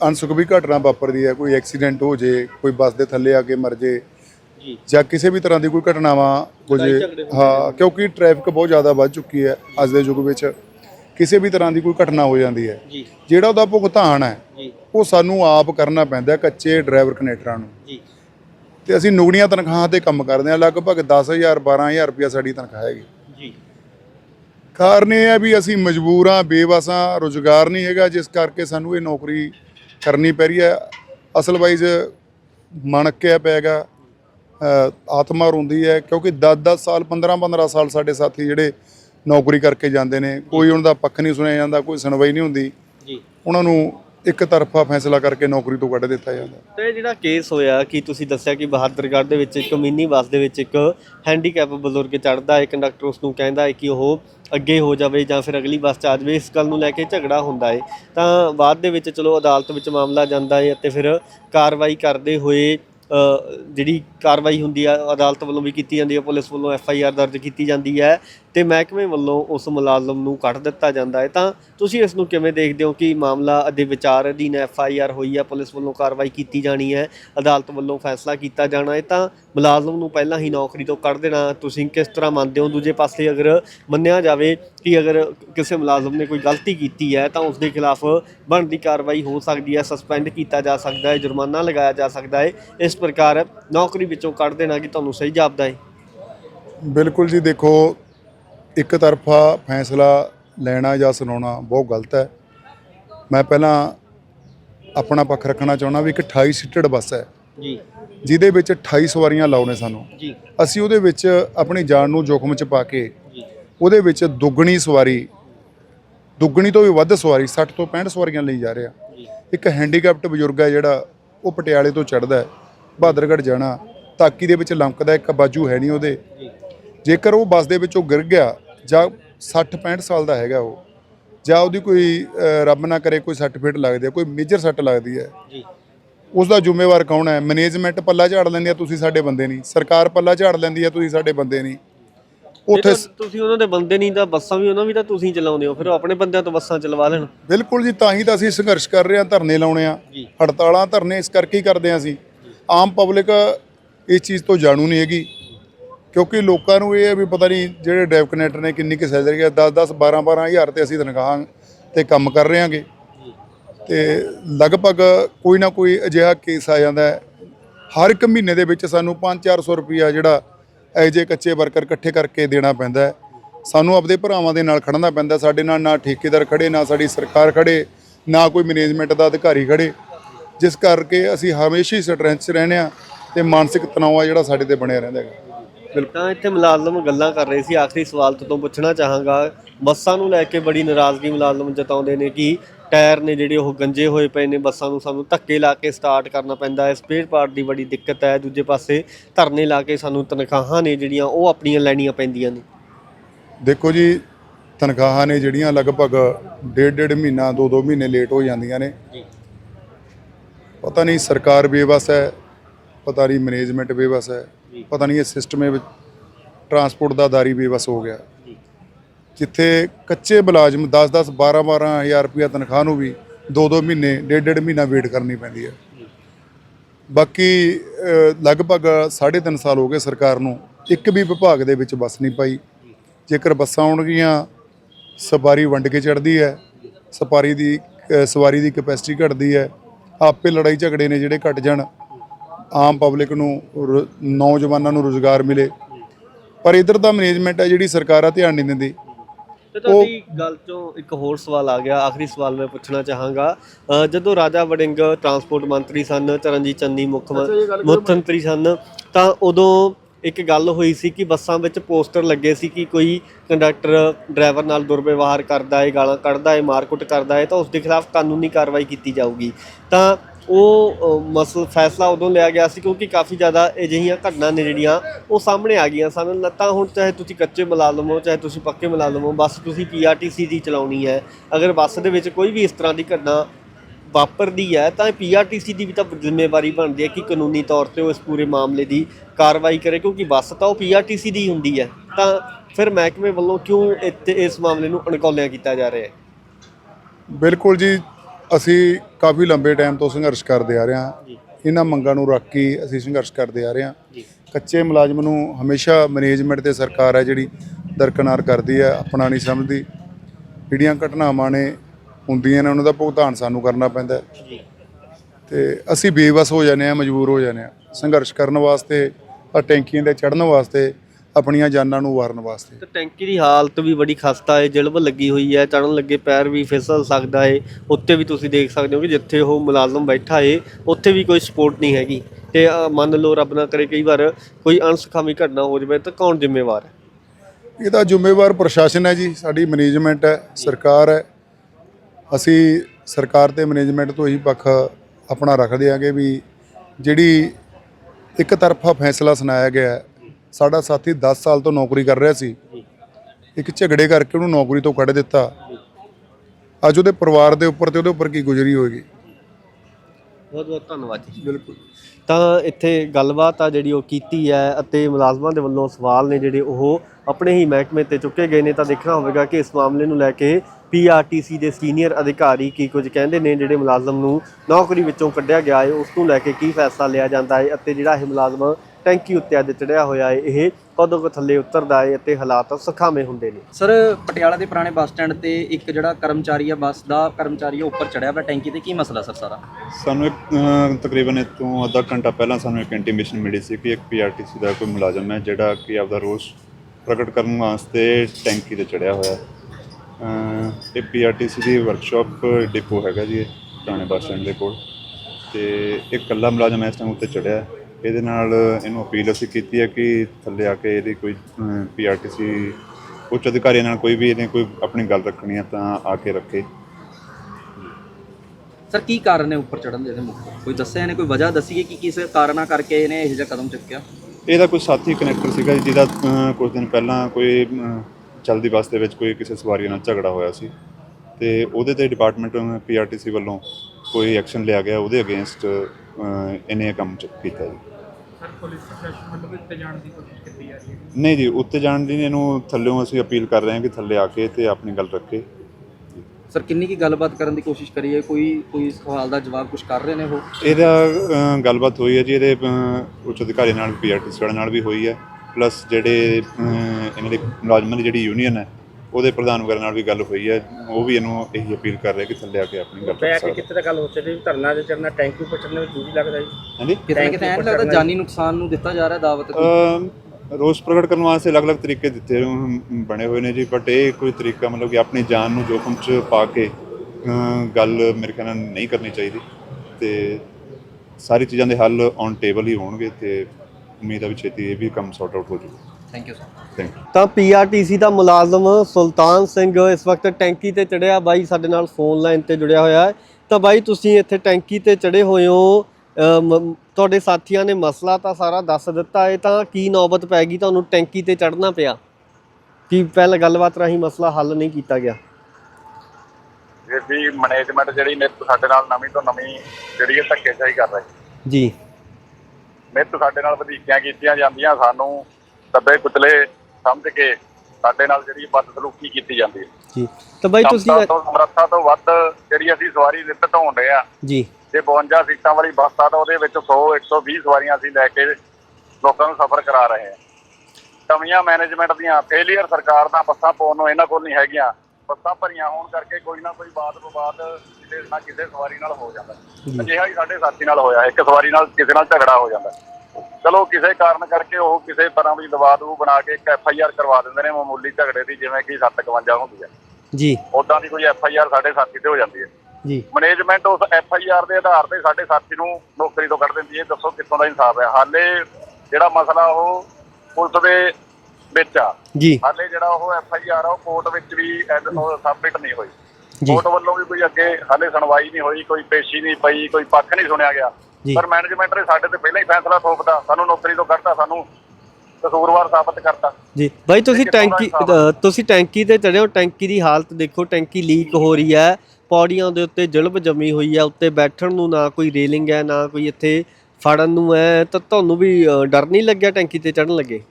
ਅਨਸੁਖਵੀ ਘਟਨਾ ਵਾਪਰਦੀ ਹੈ ਕੋਈ ਐਕਸੀਡੈਂਟ ਹੋ ਜੇ ਕੋਈ ਬੱਸ ਦੇ ਥੱਲੇ ਆ ਕੇ ਮਰ ਜੇ ਜੀ। ਜਾਂ ਕਿਸੇ ਵੀ ਤਰ੍ਹਾਂ ਦੀ ਕੋਈ ਘਟਨਾਵਾਂ ਹੁੰਦੇ ਹਾਂ ਕਿਉਂਕਿ ਟ੍ਰੈਫਿਕ ਬਹੁਤ ਜ਼ਿਆਦਾ ਵੱਧ ਚੁੱਕੀ ਹੈ ਅੱਜ ਦੇ ਯੁੱਗ ਵਿੱਚ ਕਿਸੇ ਵੀ ਤਰ੍ਹਾਂ ਦੀ ਕੋਈ ਘਟਨਾ ਹੋ ਜਾਂਦੀ ਹੈ। ਜੀ। ਜਿਹੜਾ ਉਹਦਾ ਭੁਗਤਾਨ ਹੈ ਜੀ। ਉਹ ਸਾਨੂੰ ਆਪ ਕਰਨਾ ਪੈਂਦਾ ਕੱਚੇ ਡਰਾਈਵਰ ਕਨੈਕਟਰਾਂ ਨੂੰ। ਜੀ। ਤੇ ਅਸੀਂ ਨੁਗਣੀਆਂ ਤਨਖਾਹਾਂ ਤੇ ਕੰਮ ਕਰਦੇ ਹਾਂ ਲਗਭਗ 10000 12000 ਰੁਪਇਆ ਸਾਡੀ ਤਨਖਾਹ ਹੈਗੀ। ਜੀ। ਕਾਰਨ ਇਹ ਹੈ ਵੀ ਅਸੀਂ ਮਜਬੂਰ ਹਾਂ ਬੇਵਸ ਰੁਜ਼ਗਾਰ ਨਹੀਂ ਹੈਗਾ ਜਿਸ ਕਰਕੇ ਸਾਨੂੰ ਇਹ ਨੌਕਰੀ ਕਰਨੀ ਪੈ ਰਹੀ ਹੈ। ਅਸਲ ਵਾਈਜ਼ ਮਨ ਅੱਕਿਆ ਪੈਗਾ ਆਤਮਾ ਰੋਂਦੀ ਹੈ ਕਿਉਂਕਿ 10-10 ਸਾਲ 15-15 ਸਾਲ ਸਾਡੇ ਸਾਥੀ ਜਿਹੜੇ ਨੌਕਰੀ ਕਰਕੇ ਜਾਂਦੇ ਨੇ ਕੋਈ ਉਹਨਾਂ ਦਾ ਪੱਖ ਨਹੀਂ ਸੁਣਿਆ ਜਾਂਦਾ ਕੋਈ ਸੁਣਵਾਈ ਨਹੀਂ ਹੁੰਦੀ। ਜੀ। ਉਹਨਾਂ ਨੂੰ ਇੱਕ ਤਰਫਾ ਫੈਸਲਾ ਕਰਕੇ ਨੌਕਰੀ ਤੋਂ ਕੱਢ ਦਿੱਤਾ ਜਾਂਦਾ। ਤੇ ਇਹ ਜਿਹੜਾ ਕੇਸ ਹੋਇਆ, ਕਿ ਤੁਸੀਂ ਦੱਸਿਆ ਕਿ ਬਹਾਦਰਗੜ੍ਹ ਦੇ ਵਿੱਚ ਇੱਕ ਮਿੰਨੀ ਬੱਸ ਦੇ ਵਿੱਚ ਇੱਕ ਹੈਂਡੀਕੈਪ ਬਜ਼ੁਰਗ ਚੜਦਾ ਹੈ? ਕੰਡਕਟਰ ਉਸ ਨੂੰ ਕਹਿੰਦਾ ਹੈ ਕਿ ਉਹ ਅੱਗੇ ਹੋ ਜਾਵੇ ਜਾਂ ਫਿਰ ਅਗਲੀ ਬੱਸ 'ਚ ਆ ਜਾਵੇ। ਇਸ ਗੱਲ ਨੂੰ ਲੈ ਕੇ ਝਗੜਾ ਹੁੰਦਾ ਹੈ। ਤਾਂ ਬਾਅਦ ਦੇ ਵਿੱਚ ਚਲੋ ਅਦਾਲਤ ਵਿੱਚ ਮਾਮਲਾ ਜਾਂਦਾ ਹੈ ਅਤੇ ਫਿਰ ਕਾਰਵਾਈ ਕਰਦੇ ਹੋਏ ਜਿਹੜੀ ਕਾਰਵਾਈ ਹੁੰਦੀ ਆ, ਅਦਾਲਤ ਵੱਲੋਂ ਵੀ ਕੀਤੀ ਜਾਂਦੀ ਹੈ ਪੁਲਿਸ ਵੱਲੋਂ ਐਫ ਆਈ ਆਰ ਦਰਜ ਕੀਤੀ ਜਾਂਦੀ ਹੈ। ਤੇ ਮਹਿਕਮੇ ਵੱਲੋਂ ਉਸ ਮੁਲਾਜ਼ਮ ਨੂੰ ਕੱਢ ਦਿੱਤਾ ਜਾਂਦਾ ਹੈ। ਤਾਂ ਤੁਸੀਂ ਇਸ ਨੂੰ ਕਿਵੇਂ ਦੇਖਦੇ ਹੋ ਕਿ ਮਾਮਲਾ ਅਦੇ ਵਿਚਾਰ ਅਧੀਨ ਐਫ ਆਈ ਆਰ ਹੋਈ ਹੈ, ਪੁਲਿਸ ਵੱਲੋਂ ਕਾਰਵਾਈ ਕੀਤੀ ਜਾਣੀ ਹੈ, ਅਦਾਲਤ ਵੱਲੋਂ ਫੈਸਲਾ ਕੀਤਾ ਜਾਣਾ ਹੈ, ਤਾਂ ਮੁਲਾਜ਼ਮ ਨੂੰ ਪਹਿਲਾਂ ਹੀ ਨੌਕਰੀ ਤੋਂ ਕੱਢ ਦੇਣਾ, ਤੁਸੀਂ ਕਿਸ ਤਰ੍ਹਾਂ ਮੰਨਦੇ ਹੋ? ਦੂਜੇ ਪਾਸੇ ਅਗਰ ਮੰਨਿਆ ਜਾਵੇ ਕਿ ਅਗਰ ਕਿਸੇ ਮੁਲਾਜ਼ਮ ਨੇ ਕੋਈ ਗਲਤੀ ਕੀਤੀ ਹੈ, ਤਾਂ ਉਸ ਦੇ ਖਿਲਾਫ ਬਣਦੀ ਕਾਰਵਾਈ ਹੋ ਸਕਦੀ ਹੈ, ਸਸਪੈਂਡ ਕੀਤਾ ਜਾ ਸਕਦਾ ਹੈ, ਜੁਰਮਾਨਾ ਲਗਾਇਆ ਜਾ ਸਕਦਾ ਹੈ। ਇਸ ਪ੍ਰਕਾਰ ਨੌਕਰੀ ਵਿੱਚੋਂ ਕੱਢ ਦੇਣਾ ਕਿ ਤੁਹਾਨੂੰ ਸਹੀ ਜਾਪਦਾ ਹੈ। ਬਿਲਕੁਲ ਜੀ, ਦੇਖੋ ਇੱਕ ਤਰਫਾ ਫੈਸਲਾ ਲੈਣਾ ਜਾਂ ਸੁਣਾਉਣਾ ਬਹੁਤ ਗਲਤ ਹੈ। ਮੈਂ ਪਹਿਲਾਂ ਆਪਣਾ ਪੱਖ ਰੱਖਣਾ ਚਾਹੁੰਦਾ ਵੀ ਇੱਕ 28 ਸੀਟਡ ਬੱਸ ਹੈ। ਜੀ। ਜਿਹਦੇ ਵਿੱਚ 28 ਸਵਾਰੀਆਂ ਲਾਉਣੇ ਸਾਨੂੰ। ਜੀ। ਅਸੀਂ ਉਹਦੇ ਵਿੱਚ ਆਪਣੀ ਜਾਨ ਨੂੰ ਜੋਖਮ 'ਚ ਪਾ ਕੇ ਉਹਦੇ ਵਿੱਚ ਦੁੱਗਣੀ ਸਵਾਰੀ ਦੁੱਗਣੀ ਤੋਂ ਵੀ ਵੱਧ ਸਵਾਰੀ 60 ਤੋਂ 65 ਸਵਾਰੀਆਂ ਲਈ ਜਾ ਰਿਹਾ। ਇੱਕ ਹੈਂਡੀਕੈਪਟ ਬਜ਼ੁਰਗ ਹੈ ਜਿਹੜਾ ਉਹ ਪਟਿਆਲੇ ਤੋਂ ਚੜਦਾ ਹੈ ਬਹਾਦਰਗੜ੍ਹ ਜਾਣਾ ਤਾਕੀ ਦੇ ਵਿੱਚ ਲੰਕਦਾ ਇੱਕ ਬਾਜੂ ਹੈ ਨਹੀਂ ਉਹਦੇ। ਜੇਕਰ ਉਹ ਬੱਸ ਦੇ ਵਿੱਚੋਂ ਗਿਰ ਗਿਆ ਜਾਂ 60 65 ਸਾਲ ਦਾ ਹੈਗਾ ਉਹ। ਜਾਂ ਉਹਦੀ ਕੋਈ ਰੱਬ ਨਾ ਕਰੇ ਕੋਈ ਸੱਟ ਫੇਟ ਲੱਗਦੀ ਹੈ ਕੋਈ ਮੇਜਰ ਸੱਟ ਲੱਗਦੀ ਹੈ। ਜੀ। ਉਸ ਦਾ ਜ਼ਿੰਮੇਵਾਰ ਕੌਣ ਹੈ? ਮੈਨੇਜਮੈਂਟ ਪੱਲਾ ਝਾੜ ਲੈਂਦੀ ਹੈ ਤੁਸੀਂ ਸਾਡੇ ਬੰਦੇ ਨਹੀਂ। ਸਰਕਾਰ ਪੱਲਾ ਝਾੜ ਲੈਂਦੀ ਹੈ ਤੁਸੀਂ ਸਾਡੇ ਬੰਦੇ ਨਹੀਂ। ਉੱਥੇ ਤੁਸੀਂ ਉਹਨਾਂ ਦੇ ਬੰਦੇ ਨਹੀਂ ਤਾਂ ਬੱਸਾਂ ਵੀ ਉਹਨਾਂ ਵੀ ਤਾਂ ਤੁਸੀਂ ਚਲਾਉਂਦੇ ਹੋ। ਫਿਰ ਉਹ ਆਪਣੇ ਬੰਦਿਆਂ ਤੋਂ ਬੱਸਾਂ ਚਲਵਾ ਲੈਣ। ਬਿਲਕੁਲ ਜੀ ਤਾਂ ਹੀ ਤਾਂ ਅਸੀਂ ਸੰਘਰਸ਼ ਕਰ ਰਹੇ ਹਾਂ ਧਰਨੇ ਲਾਉਣੇ ਆ। ਹੜਤਾਲਾਂ ਧਰਨੇ ਇਸ ਕਰਕੇ ਹੀ ਕਰਦੇ ਹਾਂ ਅਸੀਂ। ਆਮ ਪਬਲਿਕ ਇਸ ਚੀਜ਼ ਤੋਂ ਜਾਣੂ ਨਹੀਂ ਹੈਗੀ। ਕਿਉਂਕਿ ਲੋਕਾਂ ਨੂੰ ਇਹ ਹੈ ਵੀ ਪਤਾ ਨਹੀਂ ਜਿਹੜੇ ਡਰਾਈਵ ਕਨੈਕਟਰ ਨੇ ਕਿੰਨੀ ਕਿ ਸੈਲਰੀ ਹੈ 10 10 12 12 ਹਜ਼ਾਰ ਤੇ ਅਸੀਂ ਤਨਖਾਹਾਂ ਤੇ ਕੰਮ ਕਰ ਰਹੇ ਹਾਂਗੇ। ਤੇ ਲਗਭਗ ਕੋਈ ਨਾ ਕੋਈ ਅਜਿਹਾ ਕੇਸ ਆ ਜਾਂਦਾ ਹੈ। ਹਰ ਇੱਕ ਮਹੀਨੇ ਦੇ ਵਿੱਚ ਸਾਨੂੰ 5-400 ਰੁਪਈਆ ਜਿਹੜਾ ਇਹੋ ਜਿਹੇ ਕੱਚੇ ਵਰਕਰ ਇਕੱਠੇ ਕਰਕੇ ਦੇਣਾ ਪੈਂਦਾ ਹੈ। ਸਾਨੂੰ ਆਪਦੇ ਭਰਾਵਾਂ ਦੇ ਨਾਲ ਖੜਨਾ ਪੈਂਦਾ ਸਾਡੇ ਨਾਲ ਨਾ ਠੇਕੇਦਾਰ ਖੜੇ ਨਾ ਸਾਡੀ ਸਰਕਾਰ ਖੜੇ ਨਾ ਕੋਈ ਮੈਨੇਜਮੈਂਟ ਦਾ ਅਧਿਕਾਰੀ ਖੜੇ ਜਿਸ ਕਰਕੇ ਅਸੀਂ ਹਮੇਸ਼ਾ ਹੀ ਸਟਰੈਂਥ 'ਚ ਰਹਿੰਦੇ ਹਾਂ ਤੇ ਮਾਨਸਿਕ ਤਣਾਅ ਆ ਜਿਹੜਾ ਸਾਡੇ ਤੇ ਬਣਿਆ ਰਹਿੰਦਾ ਹੈਗਾ। ਤਾਂ ਇੱਥੇ ਮੁਲਾਜ਼ਮ ਗੱਲਾਂ ਕਰ ਰਹੇ ਸੀ ਆਖਰੀ ਸਵਾਲ ਤੋਂ ਪੁੱਛਣਾ ਚਾਹਾਂਗਾ। ਬੱਸਾਂ ਨੂੰ ਲੈ ਕੇ ਬੜੀ ਨਾਰਾਜ਼ਗੀ ਮੁਲਾਜ਼ਮ ਜਤਾਉਂਦੇ ਨੇ ਕਿ ਟਾਇਰ ਨੇ ਜਿਹੜੇ ਉਹ ਗੰਜੇ ਹੋਏ ਪਏ ਨੇ ਬੱਸਾਂ ਨੂੰ ਸਾਨੂੰ ਧੱਕੇ ਲਾ ਕੇ ਸਟਾਰਟ ਕਰਨਾ ਪੈਂਦਾ ਹੈ। ਸਪੇਅਰ ਪਾਰਟ ਦੀ ਬੜੀ ਦਿੱਕਤ ਹੈ। ਦੂਜੇ ਪਾਸੇ ਧਰਨੇ ਲਾ ਕੇ ਸਾਨੂੰ ਤਨਖਾਹਾਂ ਨੇ ਜਿਹੜੀਆਂ ਉਹ ਆਪਣੀਆਂ ਲੈਣੀਆਂ ਪੈਂਦੀਆਂ ਨੇ। ਦੇਖੋ ਜੀ ਤਨਖਾਹਾਂ ਨੇ ਜਿਹੜੀਆਂ ਲਗਭਗ ਡੇਢ ਡੇਢ ਮਹੀਨਾ ਦੋ ਦੋ ਮਹੀਨੇ ਲੇਟ ਹੋ ਜਾਂਦੀਆਂ ਨੇ। ਪਤਾ ਨਹੀਂ ਸਰਕਾਰ ਬੇਵਸ ਹੈ ਪਤਾ ਨਹੀਂ ਮੈਨੇਜਮੈਂਟ ਬੇਵਸ ਹੈ। ਪਤਾ ਨਹੀਂ ਇਹ ਸਿਸਟਮ ਵਿੱਚ ਟਰਾਂਸਪੋਰਟ ਦਾ ਦਾਰੀ ਬੇਵਸ ਹੋ ਗਿਆ। ਜਿੱਥੇ ਕੱਚੇ ਮੁਲਾਜ਼ਮ 10 10 12 12 ਹਜ਼ਾਰ ਰੁਪਇਆ ਤਨਖਾਹ ਨੂੰ ਵੀ ਦੋ ਦੋ ਮਹੀਨੇ ਡੇਢ ਡੇਢ ਮਹੀਨਾ ਵੇਟ ਕਰਨੀ ਪੈਂਦੀ ਹੈ। ਬਾਕੀ ਲਗਭਗ 3.5 ਸਾਲ ਹੋ ਗਏ ਸਰਕਾਰ ਨੂੰ ਇੱਕ ਵੀ ਵਿਭਾਗ ਦੇ ਵਿੱਚ ਬੱਸ ਨਹੀਂ ਪਾਈ। ਜੇਕਰ ਬੱਸਾਂ ਆਉਣਗੀਆਂ ਸਵਾਰੀ ਵੰਡ ਕੇ ਚੜਦੀ ਹੈ ਸਵਾਰੀ ਦੀ ਸਵਾਰੀ ਦੀ ਕੈਪੈਸਿਟੀ ਘਟਦੀ ਹੈ ਆਪੇ ਲੜਾਈ ਝਗੜੇ ਨੇ ਜਿਹੜੇ ਘਟ ਜਾਣ। ਆਮ ਪਬਲਿਕ ਨੂੰ ਨੌਜਵਾਨਾਂ ਨੂੰ ਰੋਜ਼ਗਾਰ ਮਿਲੇ। ਪਰ ਇਧਰ ਦਾ ਮੈਨੇਜਮੈਂਟ ਹੈ ਜਿਹੜੀ ਸਰਕਾਰ ਆ ਧਿਆਨ ਨਹੀਂ ਦਿੰਦੀ। ਤੇ ਤੁਹਾਡੀ ਗੱਲ ਚੋਂ ਇੱਕ ਹੋਰ ਸਵਾਲ ਆ ਗਿਆ ਆਖਰੀ ਸਵਾਲ ਮੈਂ ਪੁੱਛਣਾ ਚਾਹਾਂਗਾ। ਜਦੋਂ ਰਾਜਾ ਵੜਿੰਗ ਟਰਾਂਸਪੋਰਟ ਮੰਤਰੀ ਸਨ ਚਰਨਜੀਤ ਚੰਨੀ ਮੁੱਖ ਮੰਤਰੀ ਸਨ ਤਾਂ ਉਦੋਂ ਇੱਕ ਗੱਲ ਹੋਈ ਸੀ ਕਿ ਬੱਸਾਂ ਵਿੱਚ ਪੋਸਟਰ ਲੱਗੇ ਸੀ ਕਿ ਕੋਈ ਕੰਡਕਟਰ ਡਰਾਈਵਰ ਨਾਲ ਦੁਰਵਿਵਹਾਰ ਕਰਦਾ ਹੈ ਗਾਲਾਂ ਕੱਢਦਾ ਹੈ ਮਾਰਕੁੱਟ ਕਰਦਾ ਹੈ ਤਾਂ ਉਸ ਦੇ ਖਿਲਾਫ ਕਾਨੂੰਨੀ ਕਾਰਵਾਈ ਕੀਤੀ ਜਾਊਗੀ। ਤਾਂ ਉਹ ਮਸਲ, ਫੈਸਲਾ ਉਦੋਂ ਲਿਆ ਗਿਆ ਸੀ ਕਿਉਂਕਿ ਕਾਫੀ ਜ਼ਿਆਦਾ ਅਜਿਹੀਆਂ ਘਟਨਾ ਨੇ ਜਿਹੜੀਆਂ ਉਹ ਸਾਹਮਣੇ ਆ ਗਈਆਂ ਸਨ। ਤਾਂ ਹੁਣ ਚਾਹੇ ਤੁਸੀਂ ਕੱਚੇ ਮੁਲਾਜ਼ਮ ਹੋ, ਚਾਹੇ ਤੁਸੀਂ ਪੱਕੇ ਮੁਲਾਜ਼ਮ ਹੋ, ਬੱਸ ਤੁਸੀਂ ਪੀਆਰਟੀਸੀ ਦੀ ਚਲਾਉਣੀ ਹੈ। ਅਗਰ ਬੱਸ ਦੇ ਵਿੱਚ ਕੋਈ ਵੀ ਇਸ ਤਰ੍ਹਾਂ ਦੀ ਘਟਨਾ ਵਾਪਰਦੀ ਹੈ, ਤਾਂ ਪੀਆਰਟੀਸੀ ਦੀ ਵੀ ਤਾਂ ਜ਼ਿੰਮੇਵਾਰੀ ਬਣਦੀ ਹੈ ਕਿ ਕਾਨੂੰਨੀ ਤੌਰ ਤੇ ਉਹ ਇਸ ਪੂਰੇ ਮਾਮਲੇ ਦੀ ਕਾਰਵਾਈ ਕਰੇ, ਕਿਉਂਕਿ ਬੱਸ ਤਾਂ ਉਹ ਪੀਆਰਟੀਸੀ ਦੀ ਹੁੰਦੀ ਹੈ। ਤਾਂ ਫਿਰ ਮਹਿਕਮੇ ਵੱਲੋਂ ਕਿਉਂ ਇੱਥੇ ਇਸ ਮਾਮਲੇ ਨੂੰ ਅਣਗੌਲਿਆ ਕੀਤਾ ਜਾ ਰਿਹਾ ਹੈ? ਬਿਲਕੁਲ ਜੀ ਅਸੀਂ ਕਾਫੀ ਲੰਬੇ ਟਾਈਮ ਤੋਂ ਸੰਘਰਸ਼ ਕਰਦੇ ਆ ਰਹੇ ਹਾਂ। ਇਹਨਾਂ ਮੰਗਾਂ ਨੂੰ ਰੱਖ ਕੇ ਅਸੀਂ ਸੰਘਰਸ਼ ਕਰਦੇ ਆ ਰਹੇ ਹਾਂ। ਕੱਚੇ ਮੁਲਾਜ਼ਮ ਨੂੰ ਹਮੇਸ਼ਾ ਮੈਨੇਜਮੈਂਟ ਤੇ ਸਰਕਾਰ ਹੈ ਜਿਹੜੀ ਦਰਕਨਾਰ ਕਰਦੀ ਹੈ ਆਪਣਾ ਨਹੀਂ ਸਮਝਦੀ। ਜਿਹੜੀਆਂ ਘਟਨਾਵਾਂ ਨੇ ਹੁੰਦੀਆਂ ਨੇ ਉਹਨਾਂ ਦਾ ਭੁਗਤਾਨ ਸਾਨੂੰ ਕਰਨਾ ਪੈਂਦਾ। ਹੈ ਤੇ ਅਸੀਂ ਬੇਵਸ ਹੋ ਜਾਂਦੇ ਆ ਮਜਬੂਰ ਹੋ ਜਾਂਦੇ ਆ ਸੰਘਰਸ਼ ਕਰਨ ਵਾਸਤੇ ਆ ਟੈਂਕੀਆਂ ਤੇ ਚੜ੍ਹਨ ਵਾਸਤੇ ਆਪਣੀਆਂ ਜਾਨਾਂ ਨੂੰ ਵਾਰਨ ਵਾਸਤੇ। ਤੇ ਟੈਂਕੀ ਦੀ ਹਾਲਤ ਵੀ ਬੜੀ ਖਸਤਾ ਹੈ ਜਿਲਬ ਲੱਗੀ ਹੋਈ ਹੈ ਚੜਨ ਲੱਗੇ ਪੈਰ ਵੀ ਫਿਸਲ ਸਕਦਾ ਹੈ। ਉੱਤੇ ਵੀ ਤੁਸੀਂ ਦੇਖ ਸਕਦੇ ਹੋ ਕਿ ਜਿੱਥੇ ਉਹ ਮੁਲਾਜ਼ਮ ਬੈਠਾ ਹੈ ਉੱਥੇ ਵੀ ਕੋਈ ਸਪੋਰਟ ਨਹੀਂ ਹੈਗੀ। ਤੇ ਅ, ਮੰਨ ਲਓ ਰੱਬ ਨਾ ਕਰੇ ਕਈ ਵਾਰ ਕੋਈ ਅਣਸੁਖਾਵੀ ਘਟਨਾ ਹੋ ਜਾਵੇ ਤਾਂ ਕੌਣ ਜ਼ਿੰਮੇਵਾਰ ਹੈ? ਇਹਦਾ ਜ਼ਿੰਮੇਵਾਰ ਪ੍ਰਸ਼ਾਸਨ ਹੈ ਜੀ ਸਾਡੀ ਮੈਨੇਜਮੈਂਟ ਹੈ ਸਰਕਾਰ ਹੈ। ਅਸੀਂ ਸਰਕਾਰ ਤੇ ਮੈਨੇਜਮੈਂਟ ਤੋਂ ਹੀ ਪੱਖ ਆਪਣਾ ਰੱਖਦੇ ਆਂਗੇ ਵੀ ਜਿਹੜੀ ਇੱਕ ਤਰਫਾ ਫੈਸਲਾ ਸੁਣਾਇਆ ਗਿਆ ਹੈ, ਸਾਡਾ ਸਾਥੀ 10 ਸਾਲ ਤੋਂ ਨੌਕਰੀ ਕਰ ਰਿਹਾ ਸੀ। ਇੱਕ ਝਗੜੇ ਕਰਕੇ ਉਹਨੂੰ ਨੌਕਰੀ ਤੋਂ ਕੱਢ ਦਿੱਤਾ। ਅੱਜ ਉਹਦੇ ਪਰਿਵਾਰ ਦੇ ਉੱਪਰ ਤੇ ਉਹਦੇ ਉੱਪਰ ਕੀ ਗੁਜ਼ਰੀ ਹੋਏਗੀ? ਬਹੁਤ ਬਹੁਤ ਧੰਨਵਾਦ ਜੀ। ਬਿਲਕੁਲ। ਤਾਂ ਇੱਥੇ ਗੱਲਬਾਤ ਆ ਜਿਹੜੀ ਉਹ ਕੀਤੀ ਹੈ ਅਤੇ ਮੁਲਾਜ਼ਮਾਂ ਦੇ ਵੱਲੋਂ ਸਵਾਲ ਨੇ ਜਿਹੜੇ ਉਹ ਆਪਣੇ ਹੀ ਮਹਿਕਮੇ ਤੇ ਚੁੱਕੇ ਗਏ ਨੇ। ਤਾਂ ਦੇਖਣਾ ਹੋਵੇਗਾ ਕਿ ਇਸ ਮਾਮਲੇ ਨੂੰ ਲੈ ਕੇ ਪੀਆਰਟੀਸੀ ਦੇ ਸੀਨੀਅਰ ਅਧਿਕਾਰੀ ਕੀ ਕੁਝ ਕਹਿੰਦੇ ਨੇ ਜਿਹੜੇ ਮੁਲਾਜ਼ਮ ਨੂੰ ਨੌਕਰੀ ਵਿੱਚੋਂ ਕੱਢਿਆ ਗਿਆ ਹੈ ਉਸ ਨੂੰ ਲੈ ਕੇ ਕੀ ਫੈਸਲਾ ਲਿਆ ਜਾਂਦਾ ਹੈ ਅਤੇ ਜਿਹੜਾ ਇਹ ਮੁਲਾਜ਼ਮ ਟੈਂਕੀ ਉੱਤੇ ਅੱਜ ਚੜਿਆ ਹੋਇਆ ਹੈ ਇਹ ਕਦੋਂ ਕੁ ਥੱਲੇ ਉਤਰਦਾ ਹੈ ਅਤੇ ਹਾਲਾਤ ਸੁਖਾਵੇਂ ਹੁੰਦੇ ਨੇ। ਸਰ ਪਟਿਆਲਾ ਦੇ ਪੁਰਾਣੇ ਬੱਸ ਸਟੈਂਡ ਤੇ ਇੱਕ ਜਿਹੜਾ ਕਰਮਚਾਰੀ ਆ ਬੱਸ ਦਾ ਕਰਮਚਾਰੀ ਆ ਉੱਪਰ ਚੜਿਆ ਵਾ ਟੈਂਕੀ ਤੇ ਕੀ ਮਸਲਾ ਸਰ ਸਾਰਾ? ਸਾਨੂੰ ਇੱਕ ਅਹ, ਤਕਰੀਬਨ ਇਹ ਤੋਂ ਅੱਧਾ ਘੰਟਾ ਪਹਿਲਾਂ ਸਾਨੂੰ ਇੱਕ ਇੰਟੀਮੇਸ਼ਨ ਮਿਲੀ ਸੀ ਕਿ ਇੱਕ ਪੀਆਰਟੀਸੀ ਦਾ ਕੋਈ ਮੁਲਾਜ਼ਮ ਹੈ ਜਿਹੜਾ ਕਿ ਆਪਦਾ ਰੋਸ ਪ੍ਰਗਟ ਕਰਨ ਵਾਸਤੇ ਟੈਂਕੀ ਤੇ ਚੜਿਆ ਹੋਇਆ। ਹੈ ਅਹ, ਇਹ ਪੀਆਰਟੀਸੀ ਦੀ ਵਰਕਸ਼ਾਪ ਡਿਪੋ ਹੈਗਾ ਜੀ ਇਹ ਪੁਰਾਣੇ ਬੱਸ ਸਟੈਂਡ ਦੇ ਕੋਲ। ਤੇ ਇੱਕ ਇਕੱਲਾ ਮੁਲਾਜ਼ਮ ਇਸ ਟਾਈਮ ਉੱਤੇ ਚੜਿਆ। ਹੈ। ਇਹਦੇ ਨਾਲ ਇਹਨੂੰ ਅਪੀਲ ਅਸੀਂ ਕੀਤੀ ਹੈ ਕਿ ਥੱਲੇ ਆ ਕੇ ਇਹਦੀ ਕੋਈ ਪੀਆਰਟੀਸੀ ਉੱਚ ਅਧਿਕਾਰੀਆਂ ਨਾਲ ਕੋਈ ਵੀ ਇਹਨੇ ਕੋਈ ਆਪਣੀ ਗੱਲ ਰੱਖਣੀ ਹੈ ਤਾਂ ਆ ਕੇ ਰੱਖੇ। ਸਰ ਕੀ ਕਾਰਨ ਹੈ ਉੱਪਰ ਚੜਨ ਦੇ ਇਹਦੇ ਮੁੱਖ? ਕੋਈ ਦੱਸਿਆ ਇਹਨੇ ਕੋਈ ਵਜ੍ਹਾ ਦੱਸੀ ਹੈ ਕਿ ਕਿਸ ਕਾਰਨਾਂ ਕਰਕੇ ਇਹਨੇ ਇਹੋ ਜਿਹਾ ਕਦਮ ਚੁੱਕਿਆ? ਇਹਦਾ ਕੋਈ ਸਾਥੀ ਕਨੈਕਟਰ ਸੀਗਾ ਜਿਹਦਾ ਕੁਝ ਦਿਨ ਪਹਿਲਾਂ ਕੋਈ ਚੱਲਦੀ ਬੱਸ ਦੇ ਵਿੱਚ ਕੋਈ ਕਿਸੇ ਸਵਾਰੀ ਨਾਲ ਝਗੜਾ ਹੋਇਆ ਸੀ। ਤੇ ਉਹਦੇ ਤੇ ਡਿਪਾਰਟਮੈਂਟ ਪੀਆਰਟੀਸੀ ਵੱਲੋਂ ਕੋਈ ਐਕਸ਼ਨ ਲਿਆ ਗਿਆ ਉਹਦੇ ਅਗੇਂਸਟ ਇਹਨੇ ਇਹ ਕੰਮ ਚ ਕੀਤਾ ਜੀ। ਸਰ ਪੁਲਿਸ ਪ੍ਰਸ਼ਾਸਨ ਵੱਲੋਂ ਵੀ ਉੱਤੇ ਜਾਣ ਦੀ ਕੋਸ਼ਿਸ਼ ਕੀਤੀ ਜਾ ਰਹੀ ਹੈ। ਨਹੀਂ ਜੀ ਉੱਤੇ ਜਾਣ ਦੀ ਨਹੀਂ, ਇਹਨੂੰ ਥੱਲੇੋਂ ਅਸੀਂ ਅਪੀਲ ਕਰ ਰਹੇ ਹਾਂ ਕਿ ਥੱਲੇ ਆ ਕੇ ਤੇ ਆਪਣੀ ਗੱਲ ਰੱਖੇ। ਸਰ ਕਿੰਨੀ ਕੀ ਗੱਲਬਾਤ ਕਰਨ ਦੀ ਕੋਸ਼ਿਸ਼ ਕਰੀ ਹੈ? ਕੋਈ ਕੋਈ ਸਵਾਲ ਦਾ ਜਵਾਬ ਕੁਝ ਕਰ ਰਹੇ ਨੇ ਉਹ? ਇਹਦਾ ਅ, ਗੱਲਬਾਤ ਹੋਈ ਹੈ ਜੀ ਇਹਦੇ ਅ, ਉੱਚ ਅਧਿਕਾਰੀ ਨਾਲ ਪੀਆਰਟੀਸੀ ਵਾਲਿਆਂ ਨਾਲ ਵੀ ਹੋਈ ਹੈ। ਪਲੱਸ ਜਿਹੜੇ ਅ, ਇਹਨਾਂ ਦੇ ਮੁਲਾਜ਼ਮਾਂ ਦੀ ਜਿਹੜੀ ਯੂਨੀਅਨ ਹੈ ਉਹਦੇ ਪ੍ਰਧਾਨ ਵਗੈਰਾ ਨਾਲ ਵੀ ਗੱਲ ਹੋਈ ਹੈ ਉਹ ਵੀ ਇਹਨੂੰ ਇਹੀ ਅਪੀਲ ਕਰ ਰਹੇ ਕਿ ਥੱਲੇ ਆ ਕੇ ਆਪਣੀ ਗੱਲ ਰੱਖ ਸਕਦਾ ਕਿੱਥੇ ਤੱਕ ਗੱਲ ਹੋ ਸਕਦੀ ਧਰਨਾ ਜੇ ਚੜਨਾ ਟੈਂਕੀ ਉੱਪਰ ਚੜਨੇ ਵਿੱਚ ਜ਼ਰੂਰੀ ਲੱਗਦਾ ਜੀ। ਹਾਂਜੀ? ਕਿਤੇ ਕਿਤੇ ਐਂ ਲੱਗਦਾ ਜਾਨੀ ਨੁਕਸਾਨ ਨੂੰ ਦਿੱਤਾ ਜਾ ਰਿਹਾ ਦਾਵਤ ਅਮ ਰੋਸ ਪ੍ਰਗਟ ਕਰਨ ਵਾਸਤੇ ਅਲੱਗ-ਅਲੱਗ ਤਰੀਕੇ ਦਿੱਤੇ ਅਮ, ਬਣੇ ਹੋਏ ਨੇ ਜੀ ਬਟ ਇਹ ਕੋਈ ਤਰੀਕਾ ਮਤਲਬ ਕਿ ਆਪਣੀ ਜਾਨ ਨੂੰ ਜੋਖਮ 'ਚ ਪਾ ਕੇ ਅਮ, ਗੱਲ ਮੇਰੇ ਖਿਆਲ ਨਾਲ ਨਹੀਂ ਕਰਨੀ ਚਾਹੀਦੀ ਤੇ ਸਾਰੀ ਚੀਜ਼ਾਂ ਦੇ ਹੱਲ ਔਨ ਟੇਬਲ ਹੀ ਹੋਣਗੇ ਤੇ ਉਮੀਦ ਹੈ ਵੀ ਛੇਤੀ ਇਹ ਵੀ ਕੰਮ ਸੌਟ ਆਊਟ ਹੋ ਜਾਊਗਾ। Thank you sir thank you ਤਾਂ ਪੀਆਰਟੀਸੀ ਦਾ ਮੁਲਾਜ਼ਮ ਸੁਲਤਾਨ ਸਿੰਘ ਇਸ ਵਕਤ ਟੈਂਕੀ ਤੇ ਚੜਿਆ। ਬਾਈ ਸਾਡੇ ਨਾਲ ਫੋਨ ਲਾਈਨ ਤੇ ਜੁੜਿਆ ਹੋਇਆ ਹੈ। ਤਾਂ ਬਾਈ ਤੁਸੀਂ ਇੱਥੇ ਟੈਂਕੀ ਤੇ ਚੜੇ ਹੋਏ ਹੋ। ਤੁਹਾਡੇ ਸਾਥੀਆਂ ਨੇ ਮਸਲਾ ਤਾਂ ਸਾਰਾ ਦੱਸ ਦਿੱਤਾ ਹੈ। ਤਾਂ ਕੀ ਨੌਬਤ ਪੈ ਗਈ? ਤੁਹਾਨੂੰ ਟੈਂਕੀ ਤੇ ਚੜਨਾ ਪਿਆ। ਕੀ ਪਹਿਲਾਂ ਗੱਲਬਾਤ ਰਾਹੀਂ ਮਸਲਾ ਹੱਲ ਨਹੀਂ ਕੀਤਾ ਗਿਆ? ਇਹ ਵੀ ਮੈਨੇਜਮੈਂਟ ਜਿਹੜੀ ਨਿਤ ਸਾਡੇ ਨਾਲ ਨਵੀਂ ਤੋਂ ਨਵੀਂ ਜਿਹੜੀ ਇਹ ਧੱਕੇਸ਼ਾਹੀ ਕਰ ਰਹੀ। ਜੀ। ਨਿਤ ਸਾਡੇ ਨਾਲ ਵਧੀਕੀਆਂ ਕੀਤੀਆਂ ਜਾਂਦੀਆਂ। ਸਾਨੂੰ ਦੱਬੇ ਕੁਚਲੇ ਸਮਝ ਕੇ ਸਾਡੇ ਨਾਲ ਜਿਹੜੀ ਬਦਸਲੂਕੀ ਕੀਤੀ ਜਾਂਦੀ ਹੈ। ਜੀ। ਤਾਂ ਬਾਈ ਤੁਸੀਂ ਸਮਰੱਥਾ ਤੋਂ ਵੱਧ ਜਿਹੜੀ ਅਸੀਂ ਸਵਾਰੀ ਨਿਤ ਢਾਉਣ ਰਹੇ ਆ ਜੀ। ਜੇ 52 ਸੀਟਾਂ ਵਾਲੀ ਬੱਸ ਆ ਤਾਂ ਉਹਦੇ ਵਿੱਚ 100 120 ਸਵਾਰੀਆਂ ਅਸੀਂ ਲੈ ਕੇ ਲੋਕਾਂ ਨੂੰ ਸਫ਼ਰ ਕਰਾ ਰਹੇ ਹਾਂ। ਕਮੀਆਂ ਮੈਨੇਜਮੈਂਟ ਦੀਆਂ ਫੇਲੀਅਰ ਸਰਕਾਰ ਦਾ ਬੱਸਾਂ ਪਾਉਣ ਨੂੰ ਇਹਨਾਂ ਕੋਲ ਨਹੀਂ ਹੈਗੀਆਂ। ਬੱਸਾਂ ਭਰੀਆਂ ਹੋਣ ਕਰਕੇ ਕੋਈ ਨਾ ਕੋਈ ਬਾਤ ਵਿਵਾਦ ਕਿਸੇ ਨਾ ਕਿਸੇ ਸਵਾਰੀ ਨਾਲ ਹੋ ਜਾਂਦਾ। ਅਜਿਹਾ ਹੀ ਸਾਡੇ ਸਾਥੀ ਨਾਲ ਹੋਇਆ ਇੱਕ ਸਵਾਰੀ ਨਾਲ ਕਿਸੇ ਨਾਲ ਝਗੜਾ ਹੋ ਜਾਂਦਾ। ਚਲੋ ਕਿਸੇ ਕਾਰਨ ਕਰਕੇ ਉਹ ਕਿਸੇ ਤਰ੍ਹਾਂ ਦੀ ਦਬਾਅ ਦਬੂ ਬਣਾ ਕੇ ਇੱਕ ਐਫ ਆਈ ਆਰ ਕਰਵਾ ਦਿੰਦੇ ਨੇ ਮਾਮੂਲੀ ਝਗੜੇ ਦੀ ਜਿਵੇਂ ਕਿ 751 ਹੁੰਦੀ ਹੈ। ਜੀ। ਉਦਾਂ ਦੀ ਕੋਈ ਐਫ ਆਈ ਆਰ ਸਾਡੇ ਸਾਥੀ ਤੇ ਹੋ ਜਾਂਦੀ ਹੈ। ਜੀ। ਮੈਨੇਜਮੈਂਟ ਉਸ ਐਫ ਆਈ ਆਰ ਦੇ ਆਧਾਰ ਤੇ ਸਾਡੇ ਸਾਥੀ ਨੂੰ ਨੌਕਰੀ ਤੋਂ ਕੱਢ ਦਿੰਦੀ ਹੈ। ਦੱਸੋ ਕਿੱਥੋਂ ਦਾ ਇਨਸਾਫ ਹੈ। ਹਾਲੇ ਜਿਹੜਾ ਮਸਲਾ ਉਹ ਪੁਲਿਸ ਦੇ ਵਿੱਚ ਆ। ਜੀ। ਹਾਲੇ ਜਿਹੜਾ ਉਹ ਐਫ ਆਈ ਆਰ ਆ ਉਹ ਕੋਰਟ ਵਿੱਚ ਵੀ ਸਬਮਿਟ ਨਹੀਂ ਹੋਈ। ਕੋਰਟ ਵੱਲੋਂ ਵੀ ਕੋਈ ਅੱਗੇ ਹਾਲੇ ਸੁਣਵਾਈ ਨਹੀਂ ਹੋਈ ਕੋਈ ਪੇਸ਼ੀ ਨਹੀਂ ਪਈ ਕੋਈ ਪੱਖ ਨਹੀਂ ਸੁਣਿਆ ਗਿਆ। ਪਰ ਮੈਨੇਜਮੈਂਟ ਨੇ ਸਾਡੇ ਤੇ ਪਹਿਲਾਂ ਹੀ ਫੈਸਲਾ ਥੋਪਦਾ ਸਾਨੂੰ ਨੌਕਰੀ ਤੋਂ ਕੱਢਤਾ ਸਾਨੂੰ ਕਸੂਰਵਾਰ ਸਾਬਤ ਕਰਤਾ। ਜੀ ਬਾਈ ਤੁਸੀਂ ਟੈਂਕੀ ਤੁਸੀਂ ਟੈਂਕੀ ਤੇ ਚੜੇ ਹੋ ਟੈਂਕੀ ਦੀ ਹਾਲਤ ਦੇਖੋ ਟੈਂਕੀ ਲੀਕ ਹੋ ਰਹੀ ਹੈ ਪੌੜੀਆਂ ਦੇ ਉੱਤੇ ਜਲਬ ਜਮੀ ਹੋਈ ਹੈ ਉੱਤੇ ਬੈਠਣ ਨੂੰ ਨਾ ਕੋਈ ਰੇਲਿੰਗ ਹੈ ਨਾ ਕੋਈ ਇੱਥੇ ਫੜਨ ਨੂੰ ਹੈ ਤਾਂ ਤੁਹਾਨੂੰ ਵੀ ਡਰ ਨਹੀਂ ਲੱਗਿਆ ਟੈਂਕੀ ਤੇ ਚੜਨ ਲੱਗੇ?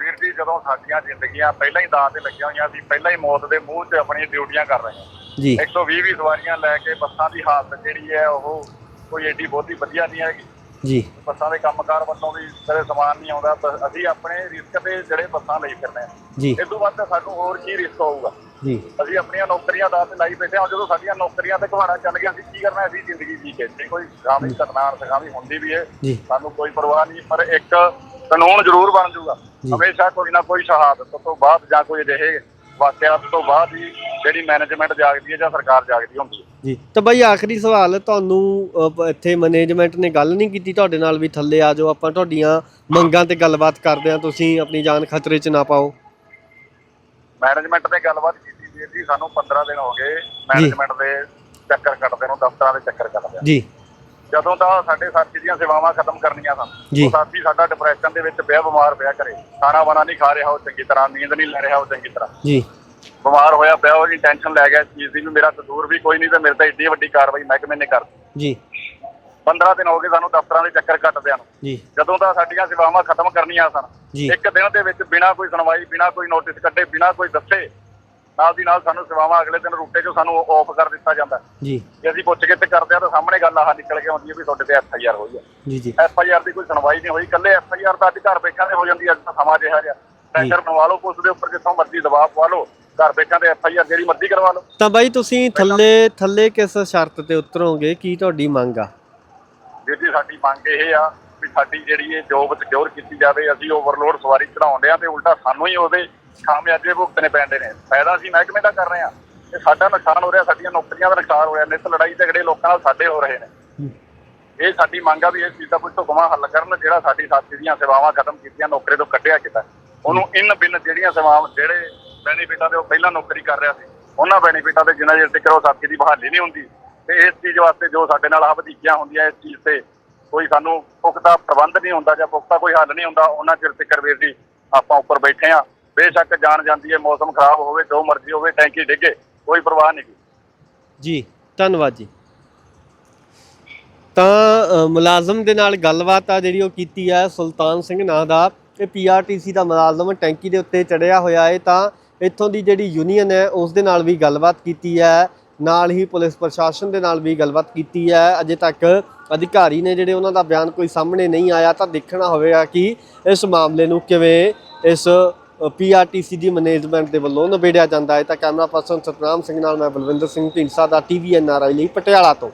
ਵੀਰ ਜੀ ਜਦੋਂ ਸਾਡੀਆਂ ਜ਼ਿੰਦਗੀਆਂ ਪਹਿਲਾਂ ਹੀ ਦਾਅ ਤੇ ਲੱਗੀਆਂ ਹੋਈਆਂ ਸੀ ਪਹਿਲਾਂ ਹੀ ਮੌਤ ਦੇ ਮੂੰਹ 'ਚ ਆਪਣੀਆਂ ਡਿਊਟੀਆਂ ਕਰ ਰਹੇ ਹਾਂ। ਜੀ। 120 ਵੀ ਸਵਾਰੀਆਂ ਲੈ ਕੇ ਬੱਸਾਂ ਦੀ ਹਾਲਤ ਜਿਹੜੀ ਹੈ ਉਹ ਕੋਈ ਏਡੀ ਬਹੁਤੀ ਵਧੀਆ ਨਹੀਂ ਹੈਗੀ। ਜੀ। ਬੱਸਾਂ ਦੇ ਕੰਮਕਾਰ ਵੱਲੋਂ ਵੀ ਕਦੇ ਸਮਾਨ ਨਹੀਂ ਆਉਂਦਾ ਅਸੀਂ ਆਪਣੇ ਰਿਸਕ ਤੇ ਜਿਹੜੇ ਬੱਸਾਂ ਲਈ ਫਿਰਦੇ ਹਾਂ। ਜੀ। ਇਸ ਤੋਂ ਵੱਧ ਸਾਨੂੰ ਹੋਰ ਕੀ ਰਿਸਕ ਹੋਊਗਾ? ਜੀ। ਅਸੀਂ ਆਪਣੀਆਂ ਨੌਕਰੀਆਂ ਦਾ ਤੇ ਲਾਈ ਬੈਠੇ ਹਾਂ ਜਦੋਂ ਸਾਡੀਆਂ ਨੌਕਰੀਆਂ ਤੇ ਘਵਾੜਾ ਚੱਲ ਗਿਆ ਅਸੀਂ ਕੀ ਕਰਨਾ ਅਸੀਂ ਜ਼ਿੰਦਗੀ ਜੀ ਕੇ। ਜੇ ਕੋਈ ਸਾਮੀ ਘਟਨਾ ਸਖਾਵੀ ਹੁੰਦੀ ਵੀ ਹੈ ਸਾਨੂੰ ਕੋਈ ਪਰਵਾਹ ਨਹੀਂ ਪਰ ਇੱਕ ਕਾਨੂੰਨ ਜ਼ਰੂਰ ਬਣ ਜਾਊਗਾ। ਹਮੇਸ਼ਾ ਕੋਈ ਨਾ ਕੋਈ ਸ਼ਹਾਦਤ ਤੋਂ ਬਾਅਦ ਜਾਂ ਕੋਈ ਅਜਿਹੇ ਵਾਕਿਆਤ ਤੋਂ ਬਾਅਦ ਹੀ ਜਿਹੜੀ ਮੈਨੇਜਮੈਂਟ ਜਾਗਦੀ ਹੈ ਜਾਂ ਸਰਕਾਰ ਜਾਗਦੀ ਹੁੰਦੀ ਹੈ। ਜੀ ਤਾਂ ਬਾਈ ਆਖਰੀ ਸਵਾਲ ਤੁਹਾਨੂੰ ਇੱਥੇ ਮੈਨੇਜਮੈਂਟ ਨੇ ਗੱਲ ਨਹੀਂ ਕੀਤੀ ਤੁਹਾਡੇ ਨਾਲ ਵੀ ਥੱਲੇ ਆ ਜਾਓ ਆਪਾਂ ਤੁਹਾਡੀਆਂ ਮੰਗਾਂ ਤੇ ਗੱਲਬਾਤ ਕਰਦੇ ਹਾਂ ਤੁਸੀਂ ਆਪਣੀ ਜਾਨ ਖਤਰੇ 'ਚ ਨਾ ਪਾਓ। ਮੈਨੇਜਮੈਂਟ ਨੇ ਗੱਲਬਾਤ ਕੀਤੀ ਵੀਰ ਜੀ ਸਾਨੂੰ 15 ਦਿਨ ਹੋ ਗਏ ਮੈਨੇਜਮੈਂਟ ਦੇ ਚੱਕਰ ਕੱਟਦੇ ਨੂੰ ਦਫ਼ਤਰਾਂ ਦੇ ਚੱਕਰ ਕੱਟਦੇ ਜੀ। ਜਦੋਂ ਤਾਂ ਸਾਡੇ ਸਾਥੀ ਦੀਆਂ ਸੇਵਾਵਾਂ ਖਤਮ ਕਰਨੀਆਂ ਸਨ ਜੀ। ਉਹ ਸਾਥੀ ਸਾਡਾ ਡਿਪਰੈਸ਼ਨ ਦੇ ਵਿੱਚ ਪਿਆ ਬਿਮਾਰ ਪਿਆ ਘਰੇ। ਖਾਣਾ ਵਾਣਾ ਨਹੀਂ ਖਾ ਰਿਹਾ ਉਹ ਚੰਗੀ ਤਰ੍ਹਾਂ ਨੀਂਦ ਨਹੀਂ ਲੈ ਰਿਹਾ ਉਹ ਚੰਗੀ ਤਰ੍ਹਾਂ। ਜੀ। ਬਿਮਾਰ ਹੋਇਆ ਪਿਆ ਉਹਦੀ ਟੈਨਸ਼ਨ ਲੈ ਗਿਆ ਇਸ ਚੀਜ਼ ਦੀ ਵੀ ਮੇਰਾ ਕਸੂਰ ਵੀ ਕੋਈ ਨਹੀਂ ਤੇ ਮੇਰੇ ਤੇ ਏਡੀ ਵੱਡੀ ਕਾਰਵਾਈ ਮਹਿਕਮੇ ਨੇ ਕਰ ਜੀ। 15 ਦਿਨ ਹੋ ਗਏ ਸਾਨੂੰ ਦਫ਼ਤਰਾਂ ਦੇ ਚੱਕਰ ਕੱਟਦਿਆਂ ਨੂੰ। ਜੀ। ਜਦੋਂ ਤਾਂ ਸਾਡੀਆਂ ਸੇਵਾਵਾਂ ਖਤਮ ਕਰਨੀਆਂ ਸਨ ਜੀ। ਇੱਕ ਦਿਨ ਦੇ ਵਿੱਚ ਬਿਨਾਂ ਕੋਈ ਸੁਣਵਾਈ ਬਿਨਾਂ ਕੋਈ ਨੋਟਿਸ ਕੱਢੇ ਬਿਨਾਂ ਕੋਈ ਦੱਸੇ ਨਾਲ ਦੀ ਨਾਲ ਸਾਨੂੰ ਸੇਵਾਵਾਂ ਅਗਲੇ ਦਿਨ ਰੂਟੇ 'ਚੋਂ ਸਾਨੂੰ ਆਫ ਕਰ ਦਿੱਤਾ ਜਾਂਦਾ। ਜੀ। ਜੇ ਅਸੀਂ ਪੁੱਛ ਕੇ ਤੇ ਕਰਦੇ ਆ ਤਾਂ ਸਾਹਮਣੇ ਗੱਲ ਆਹ ਨਿਕਲ ਕੇ ਆਉਂਦੀ ਹੈ ਵੀ ਤੁਹਾਡੇ ਤੇ ਐਫ ਆਈ ਆਰ ਹੋਈ ਹੈ। ਜੀ ਜੀ। ਐਫ ਆਈ ਆਰ ਦੀ ਕੋਈ ਸੁਣਵਾਈ ਨਹੀਂ ਹੋਈ। ਇਕੱਲੇ ਐਫ ਆਈ ਆਰ ਤਾਂ ਅੱਜ ਘਰ ਬੈਠਿਆਂ ਤੇ ਹੋ ਜਾਂਦੀ ਹੈ ਅੱਜ ਦਾ ਸਮਾਂ ਜਿਹਾ ਜਿਹਾ। ਪ੍ਰੈਸ਼ਰ ਬਣਵਾ ਲਓ ਪੁਲਿਸ ਦੇ ਉੱਪਰ ਜਿੱਥੋਂ ਮਰਜ਼ੀ ਦਬਾਅ ਪਵਾ ਲਓ। ਘਰ ਬੈਠਿਆਂ ਤੇ ਐਫ ਆਈ ਆਰ ਜਿਹੜੀ ਮਰਜ਼ੀ ਕਰਵਾ ਲਓ। ਤਾਂ ਬਾਈ ਤੁਸੀਂ ਥੱਲੇ ਥੱਲੇ ਕਿਸ ਸ਼ਰਤ ਤੇ ਉਤਰੋਗੇ? ਕੀ ਤੁਹਾਡੀ ਮੰਗ ਆ? ਵੀਰ ਜੀ ਸਾਡੀ ਮੰਗ ਇਹ ਆ ਵੀ ਸਾਡੀ ਜਿਹੜੀ ਇਹ ਜੋਬ ਸਿਕਿਉਰ ਕੀਤੀ ਜਾਵੇ ਅਸੀਂ ਓਵਰਲੋਡ ਸਵਾਰੀ ਚੜਾਉਂਦੇ ਆ ਤੇ ਉਲਟਾ ਸਾਨੂੰ ਹੀ ਉਹਦੇ ਖਾਮਿਆਜੇ ਭੁਗਤਣੇ ਪੈਂਦੇ ਨੇ। ਫਾਇਦਾ ਅਸੀਂ ਮਹਿਕਮੇ ਦਾ ਕਰ ਰਹੇ ਆ ਤੇ ਸਾਡਾ ਨੁਕਸਾਨ ਹੋ ਰਿਹਾ ਸਾਡੀਆਂ ਨੌਕਰੀਆਂ ਦਾ ਨੁਕਸਾਨ ਹੋ ਰਿਹਾ ਨਿਤ ਲੜਾਈ ਝਗੜੇ ਲੋਕਾਂ ਨਾਲ ਸਾਡੇ ਹੋ ਰਹੇ ਨੇ। ਇਹ ਸਾਡੀ ਮੰਗ ਆ ਵੀ ਇਹ ਚੀਜ਼ ਦਾ ਕੋਈ ਢੁਕਵਾਂ ਹੱਲ ਕਰਨ ਜਿਹੜਾ ਸਾਡੀ ਸਾਥੀ ਦੀਆਂ ਸੇਵਾਵਾਂ ਖਤਮ ਕੀਤੀਆਂ ਨੌਕਰੀ ਤੋਂ ਕੱਢਿਆ ਕੀਤਾ। ਉਹਨੂੰ ਇਨ ਬਿਨ ਜਿਹੜੀਆਂ ਸੇਵਾਵਾਂ ਜਿਹੜੇ ਬੈਨੀਫਿਟਾਂ ਦੇ ਉਹ ਪਹਿਲਾਂ ਨੌਕਰੀ ਕਰ ਰਿਹਾ ਸੀ। ਉਹਨਾਂ ਬੈਨੀਫਿਟਾਂ ਦੇ ਜਿੰਨਾ ਚਿਰ ਤੱਕ ਉਹ ਸਾਥੀ ਦੀ ਬਹਾਲੀ ਨਹੀਂ ਹੁੰਦੀ, ਤੇ ਇਸ ਚੀਜ਼ ਵਾਸਤੇ ਜੋ ਸਾਡੇ ਨਾਲ ਆ ਵਧੀਕੀਆਂ ਹੁੰਦੀਆਂ ਇਸ ਚੀਜ਼ ਤੇ ਕੋਈ ਸਾਨੂੰ ਪੁਖਤਾ ਪ੍ਰਬੰਧ ਨਹੀਂ ਹੁੰਦਾ ਜਾਂ ਪੁਖਤਾ ਕੋਈ ਹੱਲ ਨਹੀਂ ਹੁੰਦਾ, ਉਹਨਾਂ ਚਿਰ ਤੱਕ ਵੀਰ ਜੀ ਆਪਾਂ ਉੱਪਰ ਬੈਠੇ ਆ ਬੇਸ਼ੱਕ ਜਾਣ ਜਾਂਦੀ ਹੈ, ਮੌਸਮ ਖਰਾਬ ਹੋਵੇ, ਜੋ ਮਰਜ਼ੀ ਹੋਵੇ, ਟੈਂਕੀ ਡਿੱਗੇ, ਕੋਈ ਪਰਵਾਹ ਨਹੀਂ। ਜੀ, ਧੰਨਵਾਦ ਜੀ। ਤਾਂ ਮੁਲਾਜ਼ਮ ਦੇ ਨਾਲ ਗੱਲਬਾਤ ਆ ਜਿਹੜੀ ਉਹ ਕੀਤੀ ਹੈ ਸੁਲਤਾਨ ਸਿੰਘ ਨਾਂ ਦਾ ਇਹ ਪੀਆਰਟੀਸੀ ਦਾ ਮੁਲਾਜ਼ਮ ਟੈਂਕੀ ਦੇ ਉੱਤੇ ਚੜਿਆ ਹੋਇਆ ਹੈ ਤਾਂ ਇੱਥੋਂ ਦੀ ਜਿਹੜੀ ਯੂਨੀਅਨ ਹੈ ਉਸ ਦੇ ਨਾਲ ਵੀ ਗੱਲਬਾਤ ਕੀਤੀ ਹੈ। ਨਾਲ ਹੀ ਪੁਲਿਸ ਪ੍ਰਸ਼ਾਸਨ ਦੇ ਨਾਲ ਵੀ ਗੱਲਬਾਤ ਕੀਤੀ ਹੈ। ਅਜੇ ਤੱਕ ਅਧਿਕਾਰੀ ਨੇ ਜਿਹੜੇ ਉਹਨਾਂ ਦਾ ਬਿਆਨ ਕੋਈ ਸਾਹਮਣੇ ਨਹੀਂ ਆਇਆ, ਤਾਂ ਦੇਖਣਾ ਹੋਵੇਗਾ ਕਿ ਇਸ ਮਾਮਲੇ ਨੂੰ ਕਿਵੇਂ ਇਸ ਪੀਆਰਟੀਸੀ ਦੀ ਮੈਨੇਜਮੈਂਟ ਦੇ ਵੱਲੋਂ ਨਿਬੇੜਿਆ ਜਾਂਦਾ ਹੈ। ਤਾਂ ਕੈਮਰਾ ਪਰਸਨ ਸਤਨਾਮ ਸਿੰਘ ਨਾਲ ਮੈਂ ਬਲਵਿੰਦਰ ਸਿੰਘ ਢੀਂਡਸਾ ਦਾ ਟੀਵੀ ਐਨਆਰਆਈ ਲਈ ਪਟਿਆਲਾ ਤੋਂ।